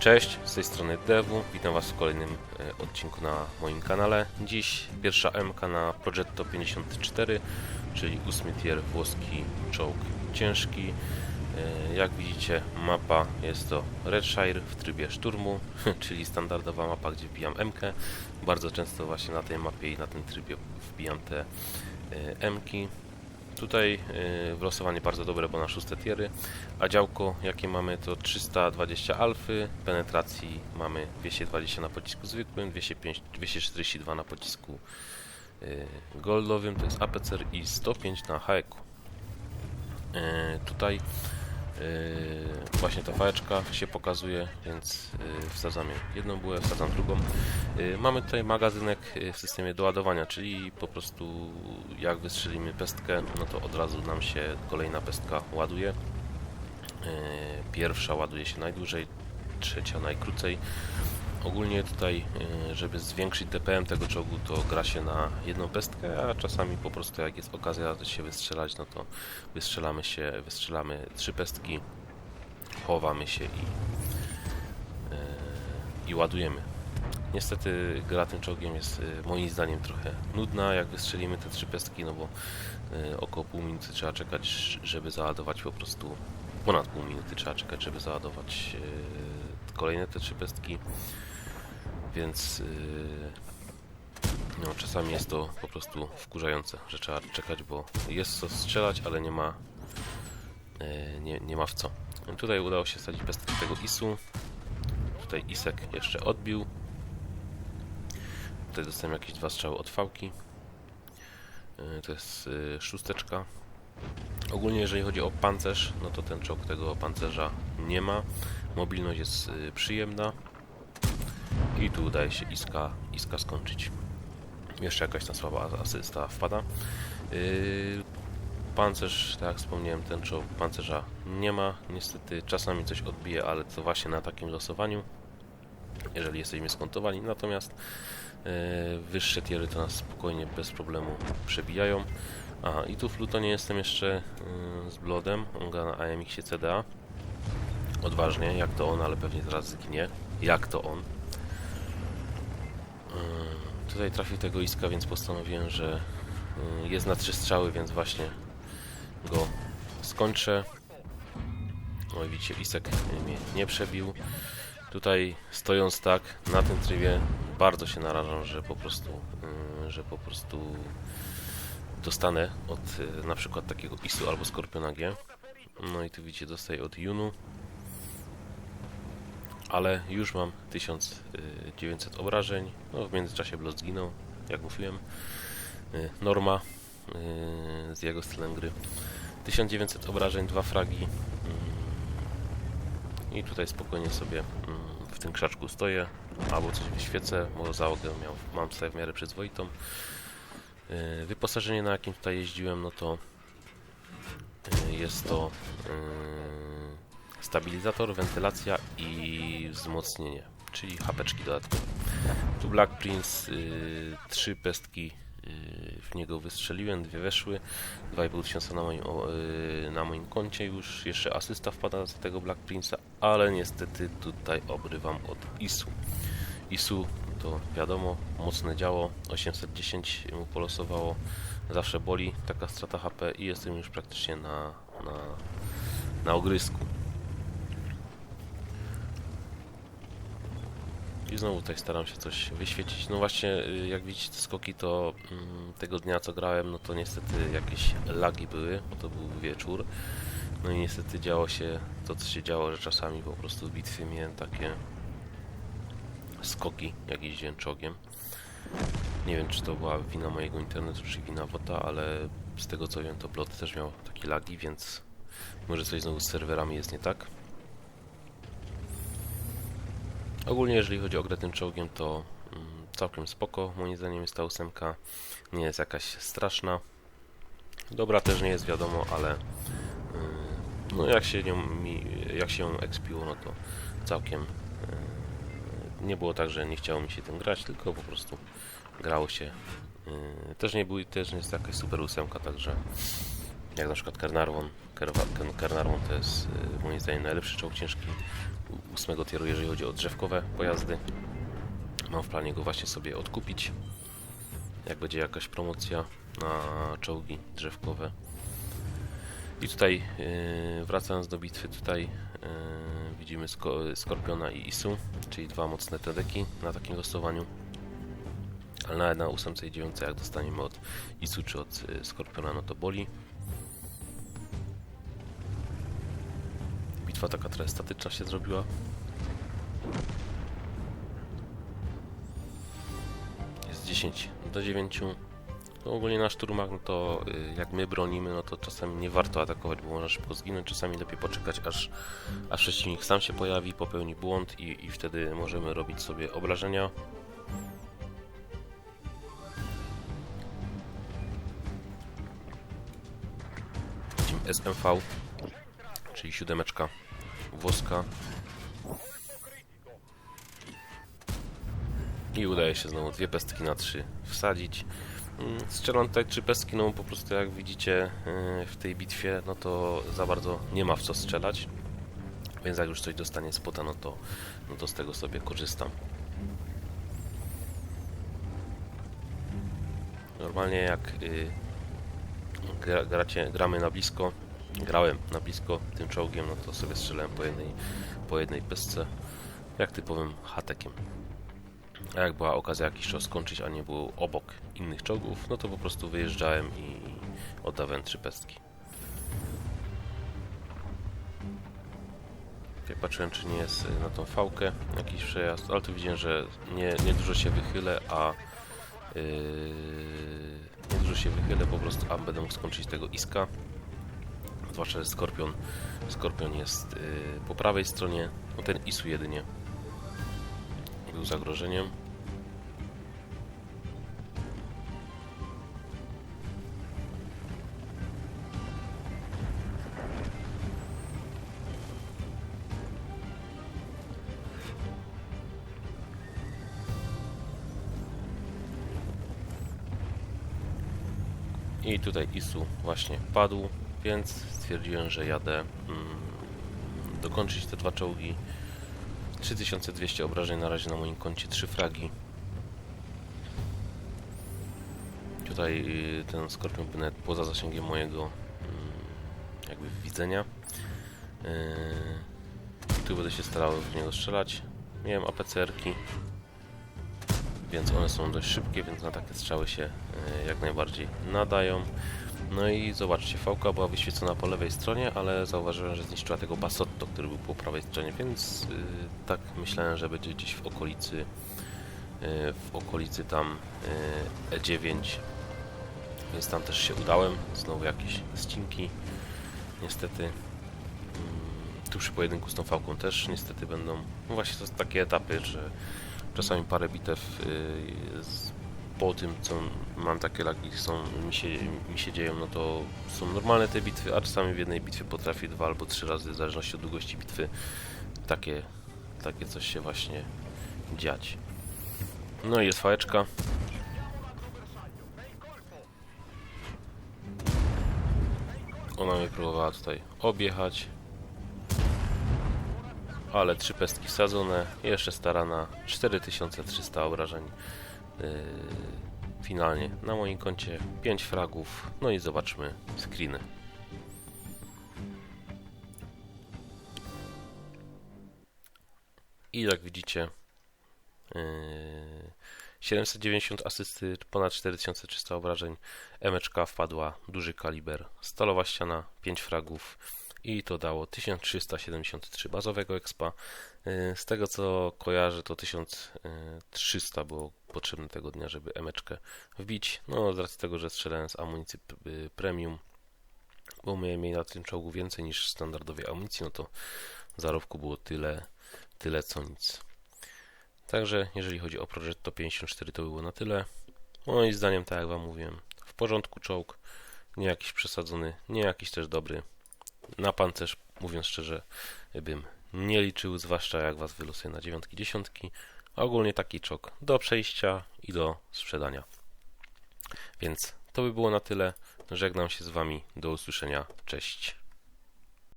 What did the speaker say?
Cześć, z tej strony Dewu, witam Was w kolejnym e, odcinku na moim kanale. Dziś pierwsza MK na Progetto 54, czyli 8 tier włoski czołg ciężki. E, Jak widzicie mapa jest to Redshire w trybie szturmu, czyli standardowa mapa, gdzie wbijam MK. Bardzo często właśnie na tej mapie i na tym trybie wbijam te e, Mki. Tutaj y, wylosowanie bardzo dobre, bo na szóste tiery, a działko jakie mamy to 320 alfy, penetracji mamy 220 na pocisku zwykłym, 205, 242 na pocisku y, goldowym, to jest APCR i 105 na haeku. Y, tutaj y, właśnie ta fajeczka się pokazuje, więc y, wsadzamy jedną bułę, wsadzam drugą. Y, Mamy tutaj magazynek w systemie doładowania, czyli po prostu jak wystrzelimy pestkę, no to od razu nam się kolejna pestka ładuje. Pierwsza ładuje się najdłużej, trzecia najkrócej. Ogólnie tutaj, y, żeby zwiększyć DPM tego czołgu, to gra się na jedną pestkę, a czasami po prostu jak jest okazja się wystrzelać, no to wystrzelamy się, wystrzelamy trzy pestki, chowamy się i, y, i ładujemy. Niestety gra tym czołgiem jest y, moim zdaniem trochę nudna, jak wystrzelimy te trzy pestki, no bo około pół minuty trzeba czekać, żeby załadować po prostu, ponad pół minuty trzeba czekać, żeby załadować kolejne te trzy pestki, więc y, no, czasami jest to po prostu wkurzające, że trzeba czekać, bo jest co strzelać, ale nie ma y, nie, nie ma w co. Tutaj udało się wsadzić pestkę tego ISU, tutaj Isek jeszcze odbił, Tutaj dostałem jakieś dwa strzały od fałki. Yy, To jest yy, szósteczka. Ogólnie jeżeli chodzi o pancerz, no to ten czołg tego pancerza nie ma. Mobilność jest yy, przyjemna. I tu udaje się iska, iska skończyć. Jeszcze jakaś tam słaba asysta wpada. Yy, Pancerz, tak jak wspomniałem, ten czołg pancerza nie ma. Niestety czasami coś odbije, ale to właśnie na takim losowaniu, jeżeli jesteśmy skontowani. Natomiast E, wyższe tiery to nas spokojnie, bez problemu przebijają. Aha, i tu w Plutonie jestem jeszcze y, z Bloodem, on gra na AMX CDA. Odważnie, jak to on, ale pewnie zaraz zginie. Jak to on. Y, tutaj trafił tego iska, więc postanowiłem, że y, jest na trzy strzały, więc właśnie go skończę. Oj, widzicie, isek mnie nie przebił. Tutaj stojąc tak na tym trybie bardzo się narażam, że po prostu, yy, że po prostu dostanę od na przykład takiego Isu albo Skorpiona G. No i tu widzicie, dostaję od Junu. Ale już mam 1900 obrażeń. No w międzyczasie Blood zginął, jak mówiłem. Yy, Norma yy, z jego stylem gry. 1900 obrażeń, dwa fragi. Yy, I tutaj spokojnie sobie yy, w tym krzaczku stoję, albo coś wyświecę, bo załogę miał, mam sobie w miarę przyzwoitą. Yy, Wyposażenie na jakim tutaj jeździłem, no to jest to stabilizator, wentylacja i wzmocnienie, czyli hapeczki dodatkowe. Tu Black Prince, yy, trzy pestki yy, w niego wystrzeliłem, dwie weszły, 2,5 tysiąca na moim, yy, na moim koncie już, jeszcze asysta wpada z tego Black Prince'a, ale niestety tutaj obrywam od ISU. ISU to wiadomo, mocne działo, 810 mu polosowało, zawsze boli taka strata HP i jestem już praktycznie na, na, na ogrysku. I znowu tutaj staram się coś wyświecić. No właśnie, y, jak widzicie skoki, to mm, tego dnia co grałem, no to niestety jakieś lagi były, bo to był wieczór. No i niestety działo się to, co się działo, że czasami po prostu w bitwie miałem takie skoki, jak jeździłem. Nie wiem, czy to była wina mojego internetu, czy wina WOTA, ale z tego co wiem, to Blot też miał takie lagi, więc może coś znowu z serwerami jest nie tak. Ogólnie, jeżeli chodzi o grę tym czołgiem, to mm, całkiem spoko. Moim zdaniem jest ta ósemka. Nie jest jakaś straszna. Dobra też nie jest, wiadomo, ale mm, no jak się nią, jak się ją expiło, no to całkiem yy, nie było tak, że nie chciało mi się tym grać, tylko po prostu grało się. Też nie był, też nie jest jakaś super ósemka, także jak na przykład Carnarvon. Carnarvon to jest y, moim zdaniem najlepszy czołg ciężki ósmego tieru, jeżeli chodzi o drzewkowe pojazdy. Mam w planie go właśnie sobie odkupić, jak będzie jakaś promocja na czołgi drzewkowe. I tutaj, yy, wracając do bitwy, tutaj yy, widzimy Sko- Skorpiona i Isu, czyli dwa mocne tedeki na takim losowaniu. Ale nawet na 8 i 9, jak dostaniemy od Isu czy od y, Skorpiona, no to boli. Bitwa taka trochę statyczna się zrobiła. Jest 10 do 9. No ogólnie na szturmach, no to y, jak my bronimy, no to czasami nie warto atakować, bo można szybko zginąć. Czasami lepiej poczekać, aż, aż przeciwnik sam się pojawi, popełni błąd i, i wtedy możemy robić sobie obrażenia. Widzimy SMV, czyli siódemeczka włoska. I udaje się znowu dwie pestki na trzy wsadzić. Mm, Strzelam tutaj trzy pestki, no po prostu jak widzicie yy, w tej bitwie, no to za bardzo nie ma w co strzelać. Więc jak już coś dostanie spota, no to, no to z tego sobie korzystam. Normalnie jak yy, gra, gracie, gramy na blisko, grałem na blisko tym czołgiem, no to sobie strzelałem po jednej, po jednej pestce, jak typowym hatekiem. A jak była okazja jakiś czas skończyć, a nie było obok innych czołgów, no to po prostu wyjeżdżałem i oddawałem trzy pestki. Jak patrzyłem, czy nie jest na tą fałkę jakiś przejazd, ale tu widziałem, że nie, nie dużo się wychylę, a yy, nie dużo się wychylę, po prostu a będę mógł skończyć tego iska. Zwłaszcza, że Skorpion, Skorpion jest yy, po prawej stronie, no ten isu jedynie był zagrożeniem. I tutaj Isu właśnie padł, więc stwierdziłem, że jadę mm, dokończyć te dwa czołgi. 3200 obrażeń na razie na moim koncie, 3 fragi. Tutaj y, ten skorpion był nawet poza zasięgiem mojego mm, jakby widzenia. Yy, Tu będę się starał w niego strzelać. Miałem APCR-ki, więc one są dość szybkie, więc na takie strzały się y, jak najbardziej nadają. No i zobaczcie, fałka była wyświecona po lewej stronie, ale zauważyłem, że zniszczyła tego Basotto, który był po prawej stronie, więc y, tak myślałem, że będzie gdzieś w okolicy y, w okolicy tam y, E9 więc tam też się udałem, znowu jakieś ścinki. Niestety mm, tu przy pojedynku z tą fałką też niestety będą no właśnie to są takie etapy, że czasami parę bitew y, z po tym, co mam takie lagi, są, mi, się, mi się dzieją, no to są normalne te bitwy, a czasami w jednej bitwie potrafię dwa albo trzy razy, w zależności od długości bitwy, takie, takie coś się właśnie dziać. No i jest fałeczka. Ona mnie próbowała tutaj objechać. Ale trzy pestki wsadzone, jeszcze starana, 4300 obrażeń. Yy, finalnie na moim koncie 5 fragów. No i zobaczmy screeny. I jak widzicie, yy, 790 asysty, ponad 4300 obrażeń. Emeczka wpadła, duży kaliber, stalowa ściana, 5 fragów i to dało 1373 bazowego expa. Yy, Z tego co kojarzę, to 1300 było potrzebne tego dnia, żeby emeczkę wbić. No, z racji tego, że strzelałem z amunicji y, premium, bo miałem jej na tym czołgu więcej niż standardowej amunicji, no to zarobku było tyle, tyle co nic. Także jeżeli chodzi o Progetto 54 to było na tyle. Moim zdaniem, tak jak Wam mówiłem, w porządku czołg, nie jakiś przesadzony, nie jakiś też dobry. Na pancerz, mówiąc szczerze, bym nie liczył, zwłaszcza jak Was wylosuje na dziewiątki, dziesiątki. Ogólnie taki czołg do przejścia i do sprzedania. Więc to by było na tyle. żegnam się z Wami. Do usłyszenia. Cześć.